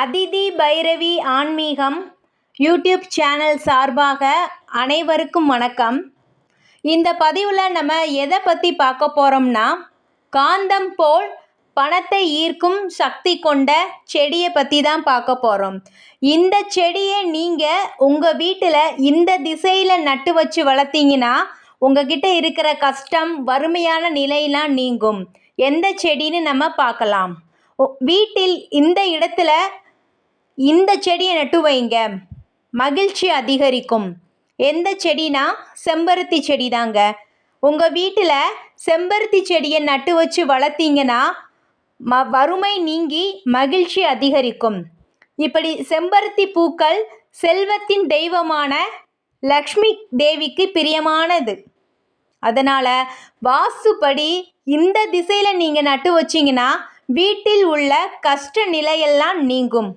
அதிதி பைரவி ஆன்மீகம் YouTube channel சார்பாக அனைவருக்கும் வணக்கம். இந்த பதிவில் நம்ம எதை பற்றி பார்க்க போகிறோம்னா காந்தம் போல் பணத்தை ஈர்க்கும் சக்தி கொண்ட செடியை பற்றி தான் பார்க்க போகிறோம் இந்த செடியை நீங்கள் உங்கள் வீட்டில் இந்த திசையில் நட்டு வச்சு வளர்த்தீங்கன்னா உங்ககிட்ட இருக்கிற கஷ்டம் வறுமையான நிலையெல்லாம் நீங்கும். எந்த செடின்னு நம்ம பார்க்கலாம். வீட்டில் இந்த இடத்துல இந்த செடியை நட்டு வைங்க. மகிழ்ச்சி அதிகரிக்கும். எந்த செடினா செம்பருத்தி செடி தாங்க உங்கள் வீட்டில் செம்பருத்தி செடியை நட்டு வச்சு வளர்த்தீங்கன்னா ம வறுமை நீங்கி மகிழ்ச்சி அதிகரிக்கும். இப்படி செம்பருத்தி பூக்கள் செல்வத்தின் தெய்வமான லக்ஷ்மி தேவிக்கு பிரியமானது. அதனால் வாசுபடி இந்த திசையில் நீங்கள் நட்டு வச்சிங்கன்னா வீட்டில் உள்ள கஷ்ட நிலையெல்லாம் நீங்கும்.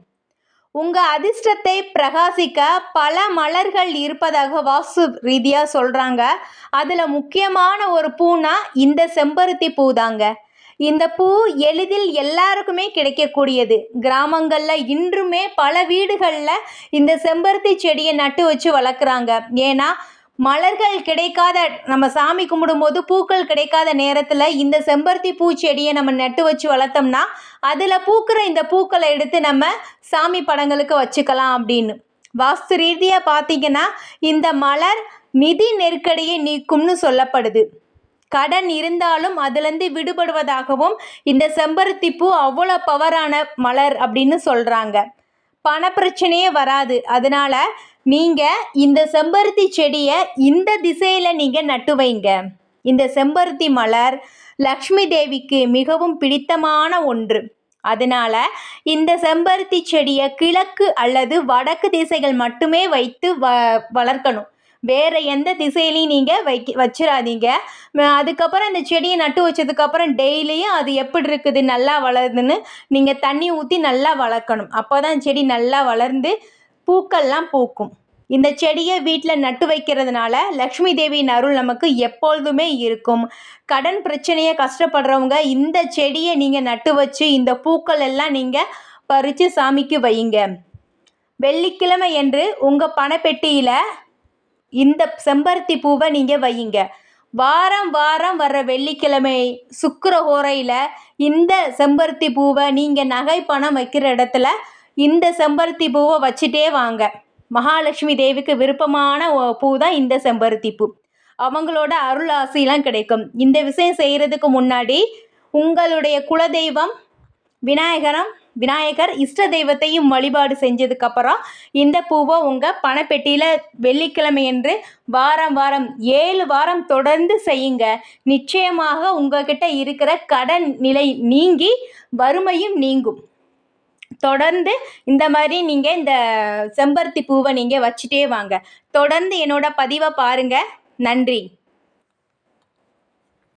உங்கள் அதிர்ஷ்டத்தை பிரகாசிக்க பல மலர்கள் இருப்பதாக வாஸ்து ரீதியாக சொல்கிறாங்க அதில் முக்கியமான ஒரு பூனா இந்த செம்பருத்தி பூ தாங்க இந்த பூ எளிதில் எல்லாருக்குமே கிடைக்கக்கூடியது. கிராமங்களில் இன்றுமே பல வீடுகளில் இந்த செம்பருத்தி செடியை நட்டு வச்சு வளர்க்குறாங்க. ஏன்னா மலர்கள் கிடைக்காத நம்ம சாமி கும்பிடும்போது பூக்கள் கிடைக்காத நேரத்தில் இந்த செம்பருத்தி பூச்செடியை நம்ம நட்டு வச்சு வளர்த்தோம்னா அதில் பூக்கிற இந்த பூக்களை எடுத்து நம்ம சாமி படங்களுக்கு வச்சுக்கலாம் அப்படின்னு. வாஸ்து ரீதியாக பார்த்தீங்கன்னா இந்த மலர் நிதி நெருக்கடியை நீக்கும்னு சொல்லப்படுது. கடன் இருந்தாலும் அதுலேருந்து விடுபடுவதாகவும் இந்த செம்பருத்தி பூ அவ்வளோ பவரான மலர் அப்படின்னு சொல்கிறாங்க பணப்பிரச்சனையே வராது. அதனால நீங்கள் இந்த செம்பருத்தி செடியை இந்த திசையில் நீங்கள் நட்டு வைங்க. இந்த செம்பருத்தி மலர் லக்ஷ்மி தேவிக்கு மிகவும் பிடித்தமான ஒன்று. அதனால இந்த செம்பருத்தி செடியை கிழக்கு அல்லது வடக்கு திசைகள் மட்டுமே வைத்து வ வளர்க்கணும். வேறு எந்த திசையிலையும் நீங்கள் வைக்க வச்சிடாதீங்க அதுக்கப்புறம் இந்த செடியை நட்டு வச்சதுக்கப்புறம் டெய்லியும் அது எப்படி இருக்குது நல்லா வளருதுன்னு நீங்கள் தண்ணி ஊற்றி நல்லா வளர்க்கணும். அப்போ தான் செடி நல்லா வளர்ந்து பூக்கள்லாம் பூக்கும். இந்த செடியை வீட்டில் நட்டு வைக்கிறதுனால லக்ஷ்மி தேவியின் அருள் நமக்கு எப்பொழுதுமே இருக்கும். கடன் பிரச்சனையை கஷ்டப்படுறவங்க இந்த செடியை நீங்கள் நட்டு வச்சு இந்த பூக்கள் எல்லாம் நீங்கள் பறித்து சாமிக்கு வையுங்க வெள்ளிக்கிழமை என்று உங்கள் பணப்பெட்டியில் இந்த செம்பருத்தி பூவை நீங்கள் வையுங்க. வாரம் வாரம் வர்ற வெள்ளிக்கிழமை சுக்கர ஹோரையில் இந்த செம்பருத்தி பூவை நீங்கள் நகை பணம் வைக்கிற இடத்துல இந்த செம்பருத்தி பூவை வச்சுட்டே வாங்க. மகாலட்சுமி தேவிக்கு விருப்பமான பூ தான் இந்த செம்பருத்தி பூ. அவங்களோட அருள் ஆசையெல்லாம் கிடைக்கும். இந்த விஷயம் செய்கிறதுக்கு முன்னாடி உங்களுடைய குலதெய்வம் விநாயகரம் விநாயகர் இஷ்ட தெய்வத்தையும் வழிபாடு செஞ்சதுக்கப்புறம் இந்த பூவை உங்கள் பணப்பெட்டியில் வெள்ளிக்கிழமை என்று வாரம் வாரம் ஏழு வாரம் தொடர்ந்து செய்யுங்க. நிச்சயமாக உங்ககிட்ட இருக்கிற கடன் நிலை நீங்கி வறுமையும் நீங்கும். தொடர்ந்து இந்த மாதிரி நீங்கள் இந்த செம்பருத்தி பூவை நீங்கள் வச்சுட்டே வாங்க. தொடர்ந்து என்னோட பதிவை பாருங்கள் நன்றி.